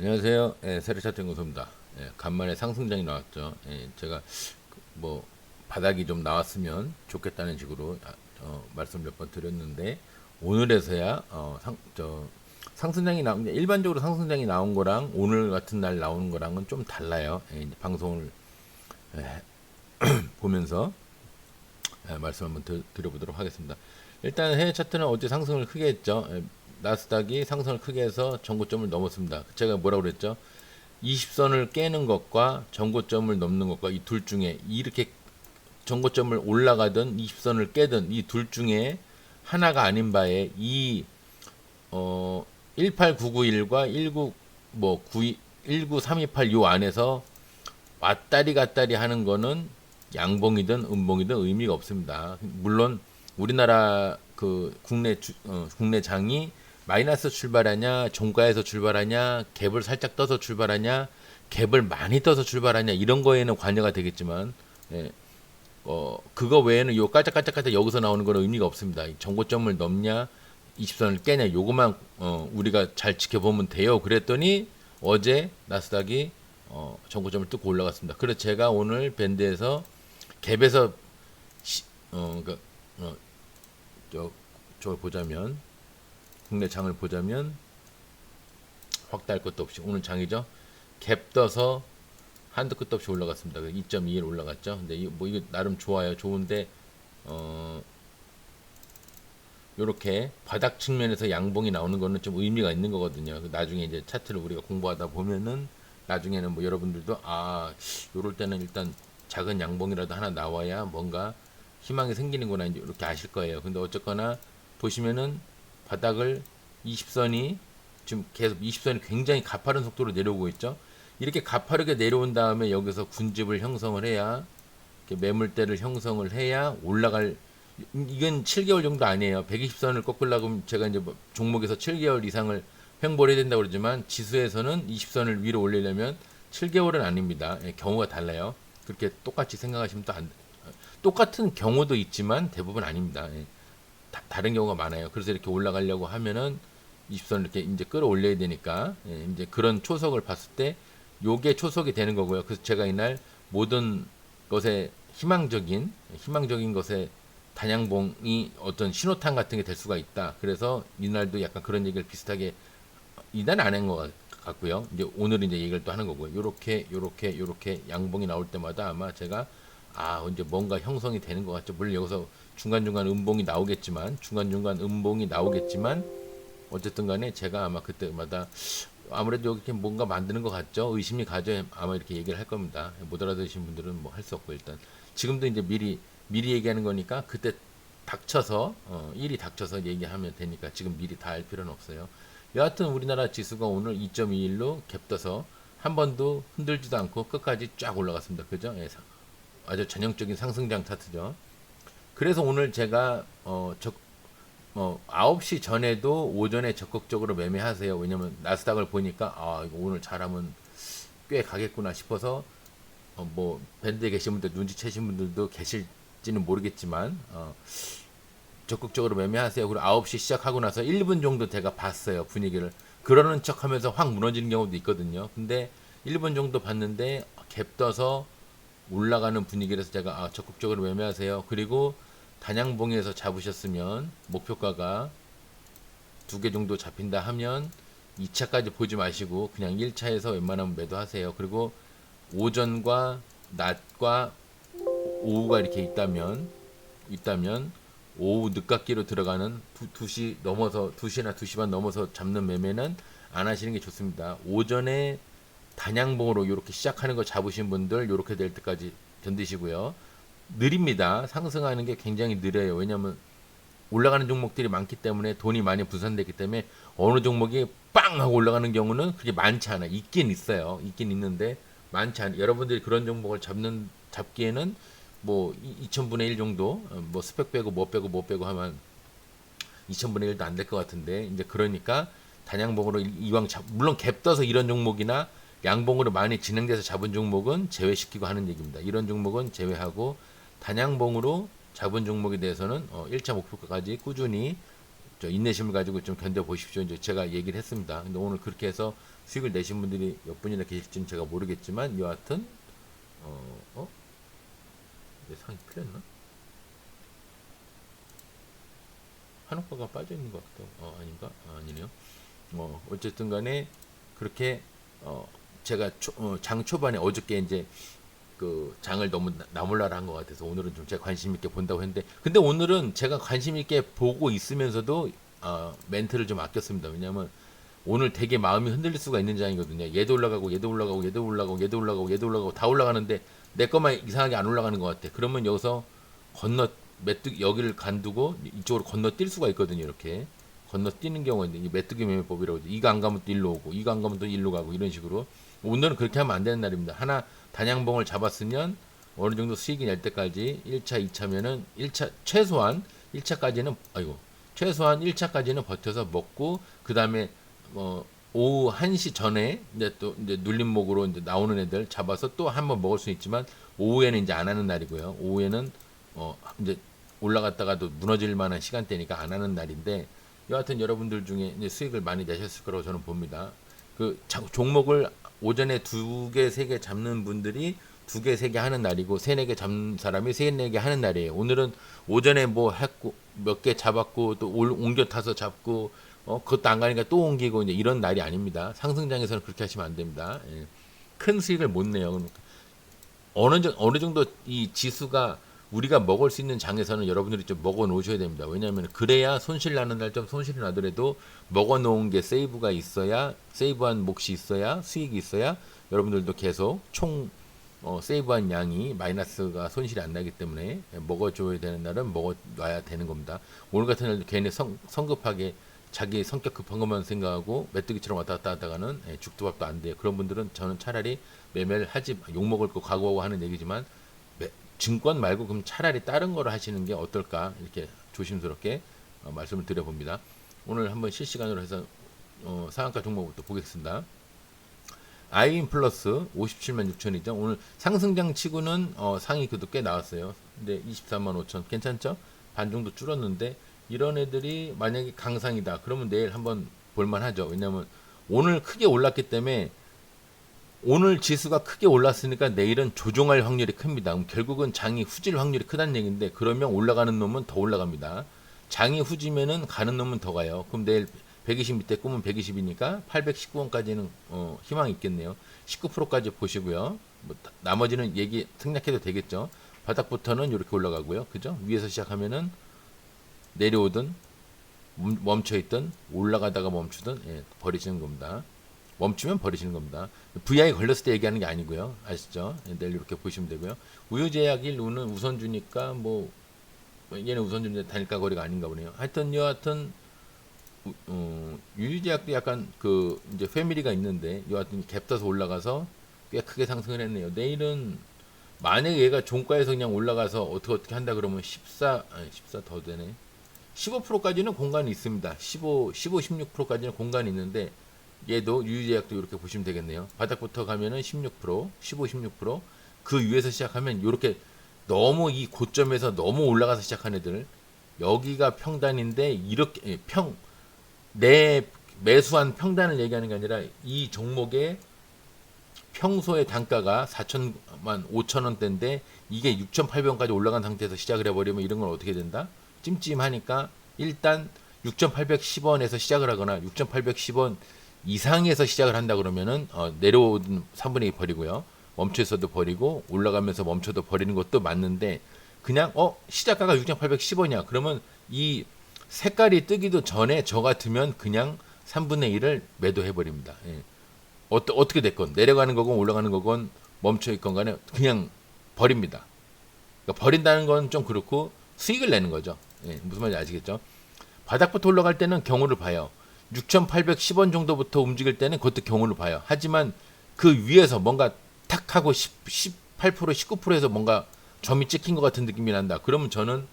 안녕하세요. 예, 새로 차트 연구소입니다. 예, 간만에 상승장이 나왔죠. 예, 제가 그뭐 바닥이 좀 나왔으면 좋겠다는 식으로 아, 어, 말씀 몇 번 드렸는데 오늘에서야 어, 상, 저, 상승장이 나온 게 일반적으로 상승장이 나온 거랑 오늘 같은 날 나오는 거랑은 좀 달라요. 예, 방송을 예, 보면서 예, 말씀 한번 드, 드려보도록 하겠습니다. 일단 해외 차트는 어제 상승을 크게 했죠. 예, 나스닥이 상승을 크게 해서 전고점을 넘었습니다. 제가 뭐라고 그랬죠? 20선을 깨는 것과 전고점을 넘는 것과 이 둘 중에 이렇게 전고점을 올라가든 20선을 깨든 이 둘 중에 하나가 아닌 바에 이 어, 18991과 19 뭐 92, 19328 요 안에서 왔다리 갔다리 하는 거는 양봉이든 음봉이든 의미가 없습니다. 물론 우리나라 그 국내 주, 어, 국내 장이 마이너스 출발하냐, 종가에서 출발하냐, 갭을 살짝 떠서 출발하냐, 갭을 많이 떠서 출발하냐 이런 거에는 관여가 되겠지만, 예, 어 그거 외에는 요 깔짝깔짝깔짝 여기서 나오는 거는 의미가 없습니다. 이 정고점을 넘냐, 20선을 깨냐, 요것만 어, 우리가 잘 지켜보면 돼요. 그랬더니 어제 나스닥이 어, 정고점을 뚫고 올라갔습니다. 그래서 제가 오늘 밴드에서 갭에서 시, 어, 그, 어, 저, 저 보자면 국내 장을 보자면 확대할 것도 없이 오늘 장이죠. 갭 떠서 한도 끝도 없이 올라갔습니다. 2.21 올라갔죠. 근데 이, 뭐 이거 나름 좋아요. 좋은데 어 요렇게 바닥 측면에서 양봉이 나오는 거는 좀 의미가 있는 거거든요. 그 나중에 이제 차트를 우리가 공부하다 보면은 나중에는 뭐 여러분들도 아 요럴 때는 일단 작은 양봉이라도 하나 나와야 뭔가 희망이 생기는구나 이렇게 아실 거예요. 근데 어쨌거나 보시면은 바닥을 20선이 지금 계속 20선이 굉장히 가파른 속도로 내려오고 있죠. 이렇게 가파르게 내려온 다음에 여기서 군집을 형성을 해야 매물대를 형성을 해야 올라갈 이건 7개월 정도 아니에요. 120선을 꺾으려고 하면 제가 이제 뭐 종목에서 7개월 이상을 횡보를 해야 된다고 그러지만 지수에서는 20선을 위로 올리려면 7개월은 아닙니다. 예, 경우가 달라요. 그렇게 똑같이 생각하시면 또 안, 똑같은 경우도 있지만 대부분 아닙니다. 예. 다, 른 경우가 많아요. 그래서 이렇게 올라가려고 하면은 20선 이렇게 이제 끌어올려야 되니까 예, 이제 그런 초석을 봤을 때 요게 초석이 되는 거고요. 그래서 제가 이날 모든 것에 희망적인 희망적인 것에 단양봉이 어떤 신호탄 같은 게 될 수가 있다. 그래서 이날도 약간 그런 얘기를 비슷하게 이날 안 한 것 같고요. 이제 오늘 이제 얘기를 또 하는 거고요. 요렇게 요렇게 요렇게 양봉이 나올 때마다 아마 제가 아 이제 뭔가 형성이 되는 것 같죠. 물론 여기서 중간중간 음봉이 나오겠지만 중간중간 음봉이 나오겠지만 어쨌든 간에 제가 아마 그때마다 아무래도 이렇게 뭔가 만드는 것 같죠. 의심이 가져 아마 이렇게 얘기를 할 겁니다. 못 알아들으신 분들은 뭐 할 수 없고 일단 지금도 이제 미리 미리 얘기하는 거니까 그때 닥쳐서 어, 일이 닥쳐서 얘기하면 되니까 지금 미리 다알 필요는 없어요. 여하튼 우리나라 지수가 오늘 2.21로 갭떠서 한 번도 흔들지도 않고 끝까지 쫙 올라갔습니다. 그죠? 예, 아주 전형적인 상승장 차트죠. 그래서 오늘 제가 어, 적, 어, 9시 전에도 오전에 적극적으로 매매하세요. 왜냐면 나스닥을 보니까 아, 이거 오늘 잘하면 꽤 가겠구나 싶어서 어, 뭐 밴드에 계신 분들 눈치채신 분들도 계실지는 모르겠지만 어, 적극적으로 매매하세요. 그리고 9시 시작하고 나서 1분 정도 제가 봤어요. 분위기를. 그러는 척 하면서 확 무너지는 경우도 있거든요. 근데 1분 정도 봤는데 갭 떠서 올라가는 분위기라서 제가 아, 적극적으로 매매하세요. 그리고 단양봉에서 잡으셨으면 목표가가 두 개 정도 잡힌다 하면 2차까지 보지 마시고 그냥 1차에서 웬만하면 매도하세요. 그리고 오전과 낮과 오후가 이렇게 있다면 있다면 오후 늦깎이로 들어가는 2, 시 넘어서 2시나 2시 반 넘어서 잡는 매매는 안 하시는 게 좋습니다. 오전에 단양봉으로 이렇게 시작하는 거 잡으신 분들 이렇게 될 때까지 견디시고요. 느립니다. 상승하는 게 굉장히 느려요. 왜냐하면 올라가는 종목들이 많기 때문에 돈이 많이 분산되기 때문에 어느 종목이 빵 하고 올라가는 경우는 그게 많지 않아. 있긴 있어요. 있긴 있는데 많지 않아. 여러분들이 그런 종목을 잡는 잡기에는 뭐 2천분의 1 정도 어, 뭐 스펙 빼고 뭐 빼고 뭐 빼고 하면 2천분의 1도 안 될 것 같은데 이제 그러니까 단양봉으로 이왕 잡 물론 갭 떠서 이런 종목이나 양봉으로 많이 진행돼서 잡은 종목은 제외시키고 하는 얘기입니다. 이런 종목은 제외하고 단양봉으로 잡은 종목에 대해서는 어, 1차 목표가까지 꾸준히 저 인내심을 가지고 좀 견뎌 보십시오. 이제 제가 얘기를 했습니다. 근데 오늘 그렇게 해서 수익을 내신 분들이 몇 분이나 계실지는 제가 모르겠지만 여하튼 어, 어? 내 상이 풀렸나? 한옥화가 빠져 있는 것 같다. 어, 아닌가? 아, 아니네요. 뭐 어쨌든 간에 그렇게 어 제가 초, 어, 장 초반에 어저께 이제 그 장을 너무 나- 나몰라라 한 것 같아서 오늘은 좀 제가 관심 있게 본다고 했는데 근데 오늘은 제가 관심 있게 보고 있으면서도 어, 멘트를 좀 아꼈습니다. 왜냐하면 오늘 되게 마음이 흔들릴 수가 있는 장이거든요. 얘도 올라가고 얘도 올라가고 얘도 올라가고 얘도 올라가고 얘도 올라가고 다 올라가는데 내 것만 이상하게 안 올라가는 것 같아. 그러면 여기서 건너 메뚜기 여기를 간두고 이쪽으로 건너뛸 수가 있거든요. 이렇게 건너뛰는 경우가 있는데 이 메뚜기 매매법이라고. 이거 안 가면 또 일로 오고 이거 안 가면 또 일로 가고 이런 식으로 오늘은 그렇게 하면 안 되는 날입니다. 하나 단양봉을 잡았으면 어느 정도 수익이 낼 때까지 1차, 2차면은 1차 최소한 1차까지는 아이고 최소한 1차까지는 버텨서 먹고 그 다음에 뭐 오후 1시 전에 이제 또 이제 눌림목으로 이제 나오는 애들 잡아서 또 한번 먹을 수 있지만 오후에는 이제 안 하는 날이고요. 오후에는 어 이제 올라갔다가도 무너질 만한 시간대니까 안 하는 날인데 여하튼 여러분들 중에 수익을 많이 내셨을 거라고 저는 봅니다. 그 자- 종목을 오전에 두 개, 세 개 잡는 분들이 두 개, 세 개 하는 날이고 세네 개 잡는 사람이 세네 개 하는 날이에요. 오늘은 오전에 뭐 했고 몇 개 잡았고 또 올- 옮겨 타서 잡고 어 그것도 안 가니까 또 옮기고 이제 이런 날이 아닙니다. 상승장에서는 그렇게 하시면 안 됩니다. 예. 큰 수익을 못 내요. 그러니까 어느 정 어느 정도 이 지수가 우리가 먹을 수 있는 장에서는 여러분들이 좀 먹어 놓으셔야 됩니다. 왜냐하면 그래야 손실 나는 날 좀 손실이 나더라도 먹어 놓은 게 세이브가 있어야 세이브한 몫이 있어야 수익이 있어야 여러분들도 계속 총 어, 세이브한 양이 마이너스가 손실이 안 나기 때문에 먹어줘야 되는 날은 먹어놔야 되는 겁니다. 오늘 같은 날도 괜히 성, 성급하게 자기 성격 급한 것만 생각하고 메뚜기처럼 왔다 갔다 하다가는 예, 죽도 밥도 안 돼요. 그런 분들은 저는 차라리 매매를 하지 욕 먹을 거 각오하고 하는 얘기지만 매- 증권 말고 그럼 차라리 다른 거를 하시는 게 어떨까 이렇게 조심스럽게 어, 말씀을 드려봅니다. 오늘 한번 실시간으로 해서 어, 상한가 종목부터 보겠습니다. 아이인 플러스 57만 6천이죠. 오늘 상승장 치고는 어, 상위 그도 꽤 나왔어요. 근데 24만 5천 괜찮죠? 반 정도 줄었는데 이런 애들이 만약에 강상이다. 그러면 내일 한번 볼만하죠. 왜냐면 오늘 크게 올랐기 때문에 오늘 지수가 크게 올랐으니까 내일은 조종할 확률이 큽니다. 그럼 결국은 장이 후질 확률이 크다는 얘기인데 그러면 올라가는 놈은 더 올라갑니다. 장이 후지면은 가는 놈은 더 가요. 그럼 내일 120 밑에 꾸면 120이니까 819원까지는 어, 희망이 있겠네요. 19%까지 보시고요. 뭐 다- 나머지는 얘기 생략해도 되겠죠. 바닥부터는 이렇게 올라가고요. 그죠? 위에서 시작하면은 내려오든 멈- 멈춰있든 올라가다가 멈추든 예, 버리시는 겁니다. 멈추면 버리시는 겁니다. VI 걸렸을 때 얘기하는 게 아니고요. 아시죠? 예, 내일 이렇게 보시면 되고요. 우유제약 1루는 우선주니까 뭐 얘는 우선주인데 단일가 거리가 아닌가 보네요. 하여튼 여하튼 우- 어, 약간 그 이제 패밀리가 있는데 여하튼 갭 떠서 올라가서 꽤 크게 상승을 했네요. 내일은 만약에 얘가 종가에서 그냥 올라가서 어떻게 어떻게 한다 그러면 14 아니 14 더 되네. 15%까지는 공간이 있습니다. 15 15 16%까지는 공간이 있는데 얘도 유유제약도 이렇게 보시면 되겠네요. 바닥부터 가면은 16%, 15, 16%그 위에서 시작하면 이렇게 너무 이 고점에서 너무 올라가서 시작한 애들 여기가 평단인데 이렇게 예, 평내 매수한 평단을 얘기하는 게 아니라 이 종목의 평소의 단가가 4천만 5천 원대인데 이게 6,800원까지 올라간 상태에서 시작을 해버리면 이런 건 어떻게 된다? 찜찜하니까 일단 6,810원에서 시작을 하거나 6,810원 이상에서 시작을 한다 그러면은 어, 내려오는 3분의 2 버리고요. 멈춰 있어도 버리고 올라가면서 멈춰도 버리는 것도 맞는데 그냥 어 시작가가 6,810원이야. 그러면 이 색깔이 뜨기도 전에 저 같으면 그냥 3분의 1을 매도해 버립니다. 예. 어떠, 어떻게 됐건 내려가는 거건 올라가는 거건 멈춰 있건 간에 그냥 버립니다. 그러니까 버린다는 건 좀 그렇고 수익을 내는 거죠. 예, 무슨 말인지 아시겠죠? 바닥부터 올라갈 때는 경우를 봐요. 6,810원 정도부터 움직일 때는 그것도 경우를 봐요. 하지만 그 위에서 뭔가 탁 하고 10, 18% 19%에서 뭔가 점이 찍힌 것 같은 느낌이 난다. 그러면 저는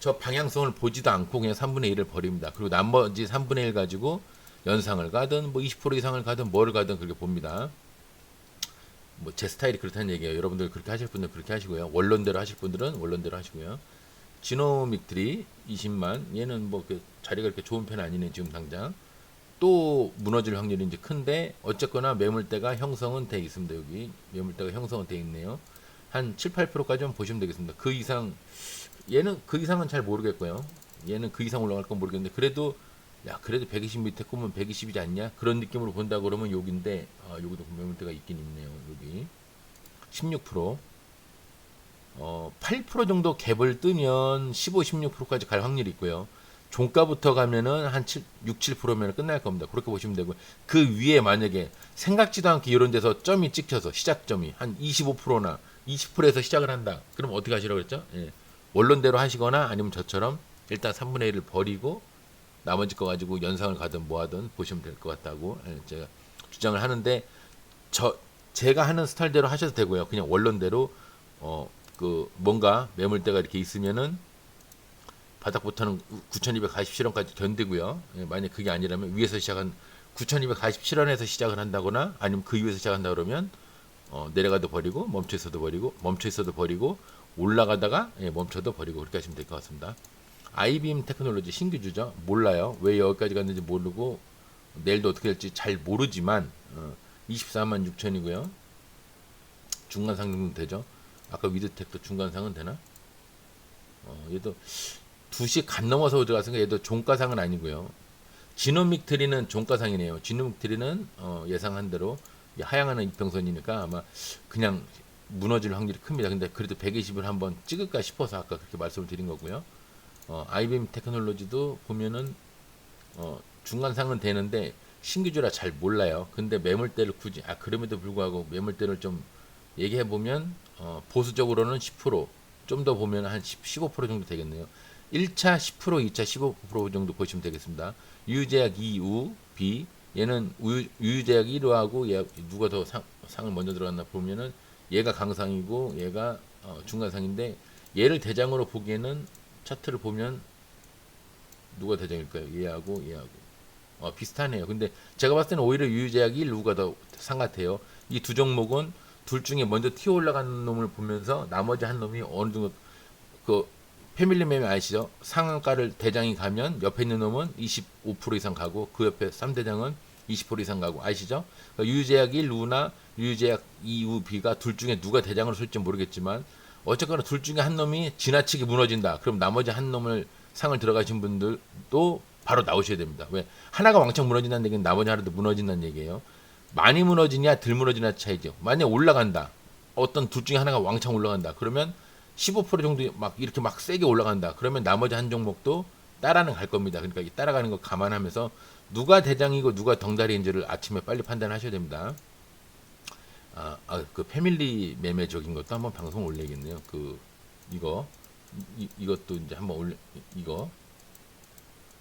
저 방향성을 보지도 않고 그냥 3분의 1을 버립니다. 그리고 나머지 3분의 1 가지고 연상을 가든 뭐 20% 이상을 가든 뭐를 가든 그렇게 봅니다. 뭐 제 스타일이 그렇다는 얘기예요. 여러분들 그렇게 하실 분들 그렇게 하시고요. 원론대로 하실 분들은 원론대로 하시고요. 지노믹 트리 20만 얘는 뭐 그 자리가 이렇게 좋은 편 아니네 지금 당장 또 무너질 확률이 이제 큰데 어쨌거나 매물대가 형성은 돼 있습니다. 여기 매물대가 형성은 돼 있네요. 한 7, 8%까지만 보시면 되겠습니다. 그 이상 얘는 그 이상은 잘 모르겠고요. 얘는 그 이상 올라갈 건 모르겠는데 그래도 야 그래도 120 밑에 꼽으면 120이지 않냐? 그런 느낌으로 본다 그러면 여기인데 아 여기도 매물대가 있긴 있네요 여기. 16% 어, 8% 정도 갭을 뜨면 15, 16%까지 갈 확률이 있고요. 종가부터 가면은 한 7, 6, 7%면 끝날 겁니다. 그렇게 보시면 되고 그 위에 만약에 생각지도 않게 이런 데서 점이 찍혀서 시작점이 한 25%나 20%에서 시작을 한다. 그럼 어떻게 하시라고 그랬죠? 예. 원론대로 하시거나 아니면 저처럼 일단 3분의 1을 버리고 나머지 거 가지고 연상을 가든 뭐 하든 보시면 될 것 같다고 예, 제가 주장을 하는데 저 제가 하는 스타일대로 하셔도 되고요. 그냥 원론대로 어 그 뭔가 매물대가 이렇게 있으면은 바닥부터는 9,247원까지 견디고요. 예, 만약 그게 아니라면 위에서 시작한 9,247원에서 시작을 한다거나 아니면 그 위에서 시작한다 그러면 어, 내려가도 버리고 멈춰 있어도 버리고 멈춰 있어도 버리고 올라가다가 예, 멈춰도 버리고 그렇게 하시면 될 것 같습니다. 아이빔 테크놀로지 신규주죠. 몰라요. 왜 여기까지 갔는지 모르고 내일도 어떻게 될지 잘 모르지만 어, 24만 6천이고요. 중간 상승도 되죠. 아까 위드텍도 중간상은 되나? 어, 얘도 2시 간 넘어서 들어갔으니까 얘도 종가상은 아니고요. 지노믹 트리는 종가상이네요. 지노믹 트리는 어, 예상한 대로 이 하향하는 이평선이니까 아마 그냥 무너질 확률이 큽니다. 근데 그래도 120을 한번 찍을까 싶어서 아까 그렇게 말씀을 드린 거고요. 어, 아이빔 테크놀로지도 보면은 어, 중간상은 되는데 신규주라 잘 몰라요. 근데 매물대를 굳이 아 그럼에도 불구하고 매물대를 좀 얘기해 보면 어, 보수적으로는 10%, 좀 더 보면 한 10, 15% 정도 되겠네요. 1차 10%, 2차 15% 정도 보시면 되겠습니다. 유유제약 2우, B, 얘는 유유제약 1호하고 얘 누가 더 상, 상을 먼저 들어갔나 보면은 얘가 강상이고 얘가 어, 중간상인데 얘를 대장으로 보기에는 차트를 보면 누가 대장일까요? 얘하고 얘하고 어, 비슷하네요. 근데 제가 봤을 때는 오히려 유유제약이 누가 더 상 같아요. 이 두 종목은 둘 중에 먼저 튀어 올라가는 놈을 보면서 나머지 한 놈이 어느 정도 그 패밀리 매매 아시죠? 상한가를 대장이 가면 옆에 있는 놈은 25% 이상 가고 그 옆에 3대장은 20% 이상 가고 아시죠? 그러니까 유유제약 1 루나 유유제약 2우 B가 둘 중에 누가 대장으로 쓸지 모르겠지만 어쨌거나 둘 중에 한 놈이 지나치게 무너진다. 그럼 나머지 한 놈을 상을 들어가신 분들도 바로 나오셔야 됩니다. 왜? 하나가 왕창 무너진다는 얘기는 나머지 하나도 무너진다는 얘기예요. 많이 무너지냐 덜 무너지냐 차이죠. 만약 올라간다. 어떤 둘 중에 하나가 왕창 올라간다. 그러면 15% 정도 막 이렇게 막 세게 올라간다. 그러면 나머지 한 종목도 따라는 갈 겁니다. 그러니까 이 따라가는 거 감안하면서 누가 대장이고 누가 덩다리인지를 아침에 빨리 판단하셔야 됩니다. 아, 아, 그 패밀리 매매적인 것도 한번 방송 올려야겠네요. 그 이거 이, 이것도 이제 한번 올려 이거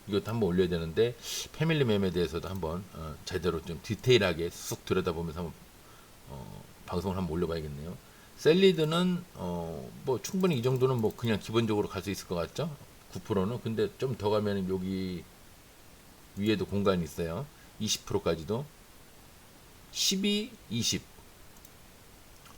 이것도 한번 올려야 되는데 패밀리 매매에 대해서도 한번 어, 제대로 좀 디테일하게 쑥 들여다보면서 한번 어, 방송을 한번 올려봐야겠네요. 셀리드는 어, 뭐 충분히 이 정도는 뭐 그냥 기본적으로 갈 수 있을 것 같죠? 9%는 근데 좀 더 가면 여기 위에도 공간이 있어요. 20%까지도 12, 20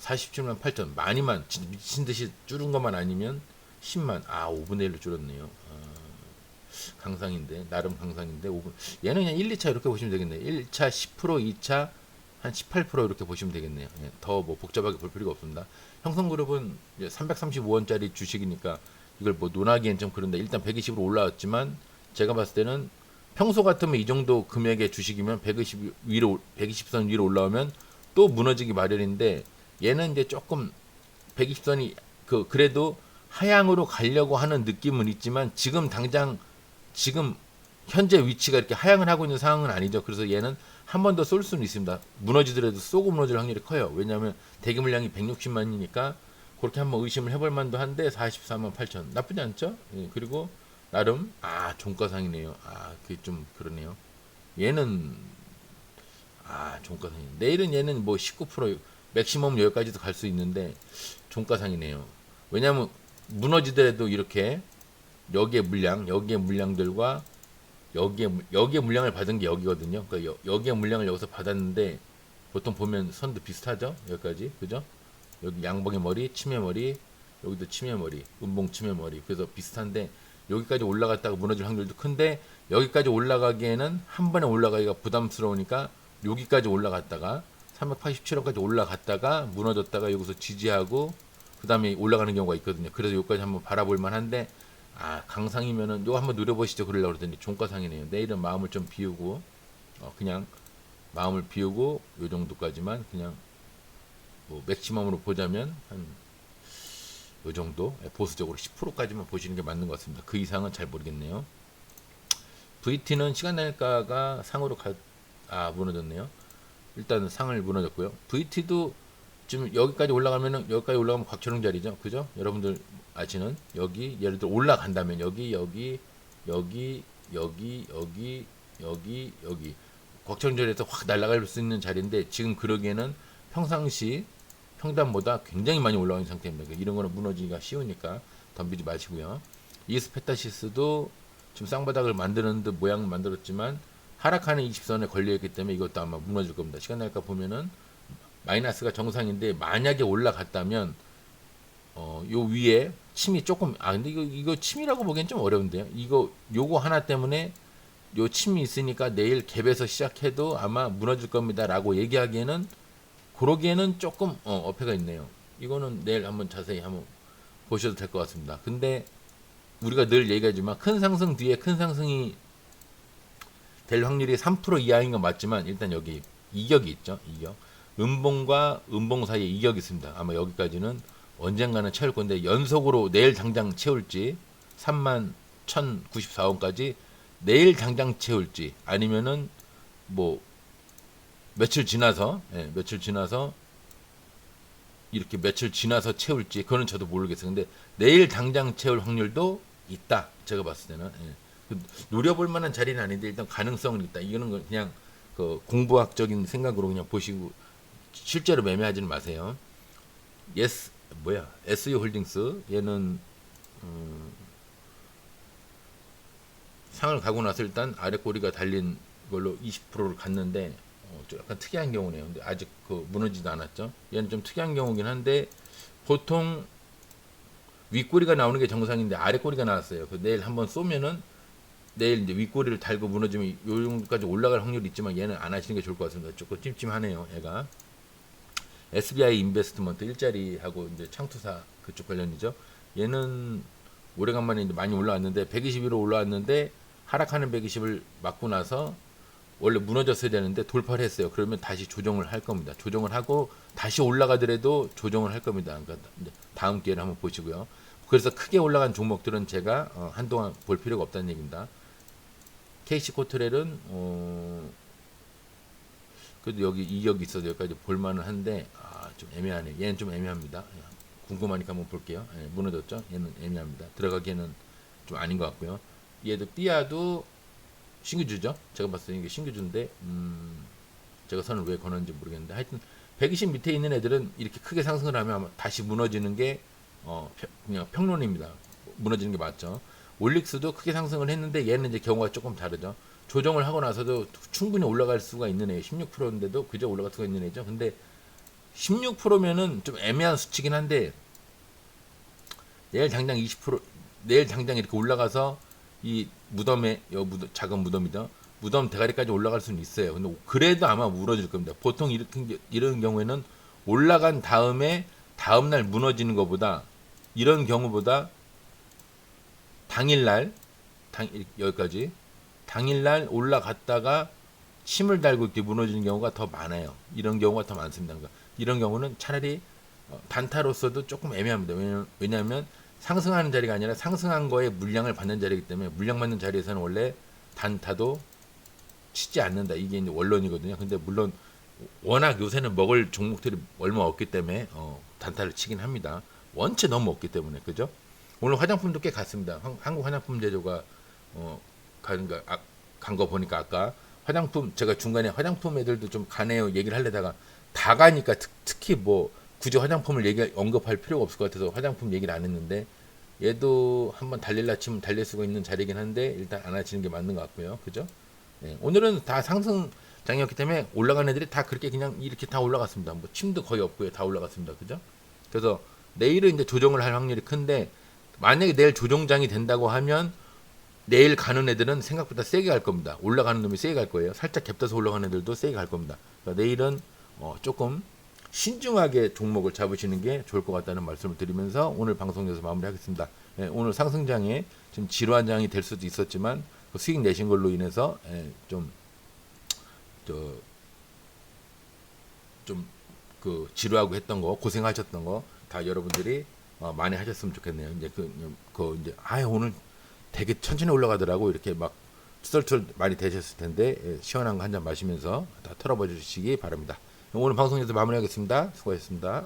47만 8천 많이만 미친 듯이 줄은 것만 아니면 10만 아 5분의 1로 줄었네요. 아, 강상인데 나름 강상인데 5분 얘는 그냥 1, 2차 이렇게 보시면 되겠네요. 1차 10% 2차 한 18% 이렇게 보시면 되겠네요. 예, 더뭐 복잡하게 볼 필요가 없습니다. 형성그룹은 335원짜리 주식이니까 이걸 뭐 논하기엔 좀 그런데 일단 120으로 올라왔지만 제가 봤을 때는 평소 같으면 이 정도 금액의 주식이면 120 위로 120선 위로 올라오면 또 무너지기 마련인데 얘는 이제 조금 120선이 그 그래도 하향으로 가려고 하는 느낌은 있지만 지금 당장 지금 현재 위치가 이렇게 하향을 하고 있는 상황은 아니죠. 그래서 얘는 한 번 더 쏠 수는 있습니다. 무너지더라도 쏘고 무너질 확률이 커요. 왜냐하면 대기 물량이 160만이니까 그렇게 한번 의심을 해볼 만도 한데 44만 8천 나쁘지 않죠? 예, 그리고 나름 아 종가상이네요. 아 그게 좀 그러네요. 얘는 아 종가상이 내일은 얘는 뭐 19% 맥시멈 여기까지도 갈 수 있는데 종가상이네요. 왜냐하면 무너지더라도 이렇게 여기에 물량 여기에 물량들과 여기에 물- 여기에 물량을 받은 게 여기거든요. 그러니까 여, 여기에 물량을 여기서 받았는데 보통 보면 선도 비슷하죠. 여기까지 그죠? 여기 양봉의 머리, 치매 머리, 여기도 치매 머리, 음봉 치매 머리. 그래서 비슷한데 여기까지 올라갔다가 무너질 확률도 큰데 여기까지 올라가기에는 한 번에 올라가기가 부담스러우니까 여기까지 올라갔다가 387원까지 올라갔다가 무너졌다가 여기서 지지하고 그 다음에 올라가는 경우가 있거든요. 그래서 여기까지 한번 바라볼 만한데 아 강상이면은 요거 한번 누려보시죠 그러려고 그러더니 종가상이네요. 내일은 마음을 좀 비우고 어, 그냥 마음을 비우고 요 정도까지만 그냥 뭐 맥시멈으로 보자면 한 요 정도 예, 보수적으로 10%까지만 보시는 게 맞는 것 같습니다. 그 이상은 잘 모르겠네요. VT는 시간 단가가 상으로 가, 아 무너졌네요. 일단 상을 무너졌고요. VT도 지금 여기까지 올라가면은 여기까지 올라가면 곽철웅 자리죠, 그죠? 여러분들 아시는 여기 예를 들어 올라간다면 여기 여기 여기 여기 여기 여기 여기 곽철웅 자리에서 확 날아갈 수 있는 자리인데 지금 그러기에는 평상시 평단보다 굉장히 많이 올라온 상태입니다. 그러니까 이런 거는 무너지기가 쉬우니까 덤비지 마시고요. 이 스페타시스도 지금 쌍바닥을 만드는 듯 모양을 만들었지만 하락하는 20선에 걸려있기 때문에 이것도 아마 무너질 겁니다. 시간 날까 보면은 마이너스가 정상인데 만약에 올라갔다면 어, 요 위에 침이 조금 아 근데 이거 이거 침이라고 보기엔 좀 어려운데요. 이거 요거 하나 때문에 요 침이 있으니까 내일 갭에서 시작해도 아마 무너질 겁니다라고 얘기하기에는 그러기에는 조금 어, 어폐가 있네요. 이거는 내일 한번 자세히 한번 보셔도 될 것 같습니다. 근데 우리가 늘 얘기하지만 큰 상승 뒤에 큰 상승이 될 확률이 3% 이하인 건 맞지만 일단 여기 이격이 있죠. 이격. 음봉과 음봉 사이에 이격이 있습니다. 아마 여기까지는 언젠가는 채울 건데 연속으로 내일 당장 채울지 3만 1,094원까지 내일 당장 채울지 아니면은 뭐 며칠 지나서 예, 며칠 지나서 이렇게 며칠 지나서 채울지 그거는 저도 모르겠어요. 근데 내일 당장 채울 확률도 있다. 제가 봤을 때는 예. 그 노려볼 만한 자리는 아닌데 일단 가능성은 있다. 이거는 그냥 그 공부학적인 생각으로 그냥 보시고 실제로 매매하지는 마세요. 예스 뭐야 SU 홀딩스 얘는 음, 상을 가고 나서 일단 아래 꼬리가 달린 걸로 20%를 갔는데 어, 좀 약간 특이한 경우네요. 근데 아직 그 무너지도 않았죠. 얘는 좀 특이한 경우긴 한데 보통 윗꼬리가 나오는 게 정상인데 아래 꼬리가 나왔어요. 그 내일 한번 쏘면은 내일 이제 윗꼬리를 달고 무너지면 요 정도까지 올라갈 확률이 있지만 얘는 안 하시는 게 좋을 것 같습니다. 조금 찜찜하네요, 얘가. SBI 인베스트먼트 일자리하고 이제 창투사 그쪽 관련이죠. 얘는 오래간만에 이제 많이 올라왔는데 120으로 올라왔는데 하락하는 120을 맞고 나서 원래 무너졌어야 되는데 돌파를 했어요. 그러면 다시 조정을 할 겁니다. 조정을 하고 다시 올라가더라도 조정을 할 겁니다. 그러니까 다음 기회를 한번 보시고요. 그래서 크게 올라간 종목들은 제가 어, 한동안 볼 필요가 없다는 얘기입니다. KC 코트렐은 어, 그래도 여기 이격이 있어서 여기까지 볼만은 한데 아, 좀 애매하네. 얘는 좀 애매합니다. 궁금하니까 한번 볼게요. 예, 무너졌죠? 얘는 애매합니다. 들어가기에는 좀 아닌 것 같고요. 얘도 삐아도 신규주죠. 제가 봤을 때 이게 신규주인데 음, 제가 선을 왜 거는지 모르겠는데 하여튼 120 밑에 있는 애들은 이렇게 크게 상승을 하면 아마 다시 무너지는 게 어, 평- 그냥 평론입니다. 무너지는 게 맞죠. 올릭스도 크게 상승을 했는데 얘는 이제 경우가 조금 다르죠. 조정을 하고 나서도 충분히 올라갈 수가 있는 애예요. 16%인데도 그저 올라갈 수가 있는 애죠. 근데 16%면은 좀 애매한 수치긴 한데 내일 당장 20% 내일 당장 이렇게 올라가서 이 무덤에 여 무덤, 작은 무덤이죠. 무덤 대가리까지 올라갈 수는 있어요. 근데 그래도 아마 무너질 겁니다. 보통 이렇게 게- 이런 경우에는 올라간 다음에 다음 날 무너지는 것보다 이런 경우보다 당일 날 당 여기까지 당일날 올라갔다가 침을 달고 이렇게 무너지는 경우가 더 많아요. 이런 경우가 더 많습니다. 그러니까 이런 경우는 차라리 어, 단타로서도 조금 애매합니다. 왜냐하면 상승하는 자리가 아니라 상승한 거에 물량을 받는 자리이기 때문에 물량 받는 자리에서는 원래 단타도 치지 않는다. 이게 이제 원론이거든요. 근데 물론 워낙 요새는 먹을 종목들이 얼마 없기 때문에 어, 단타를 치긴 합니다. 원체 너무 없기 때문에 그죠? 오늘 화장품도 꽤 갔습니다. 한- 한국 화장품 제조가 어, 가는 거, 아, 간거 보니까 아까 화장품 제가 중간에 화장품 애들도 좀 가네요 얘기를 하려다가 다 가니까 특, 특히 뭐 굳이 화장품을 얘기 언급할 필요가 없을 것 같아서 화장품 얘기를 안 했는데 얘도 한번 달릴라 치면 달릴 수가 있는 자리긴 한데 일단 안 하시는 게 맞는 것 같고요. 그죠? 네, 오늘은 다 상승장이었기 때문에 올라간 애들이 다 그렇게 그냥 이렇게 다 올라갔습니다. 뭐 침도 거의 없고요. 다 올라갔습니다. 그죠? 그래서 내일은 이제 조정을 할 확률이 큰데 만약에 내일 조정장이 된다고 하면 내일 가는 애들은 생각보다 세게 갈 겁니다. 올라가는 놈이 세게 갈 거예요. 살짝 갭떠서 올라가는 애들도 세게 갈 겁니다. 그러니까 내일은 어, 조금 신중하게 종목을 잡으시는 게 좋을 것 같다는 말씀을 드리면서 오늘 방송 여기서 마무리하겠습니다. 예, 오늘 상승장에 좀 지루한 장이 될 수도 있었지만 그 수익 내신 걸로 인해서 예, 좀 저, 좀 그 지루하고 했던 거 고생하셨던 거 다 여러분들이 어, 많이 하셨으면 좋겠네요. 이제 그, 그 이제 아 오늘 되게 천천히 올라가더라고 이렇게 막 투덜투덜 많이 되셨을 텐데 예, 시원한 거 한 잔 마시면서 다 털어봐 주시기 바랍니다. 오늘 방송에서 마무리하겠습니다. 수고하셨습니다.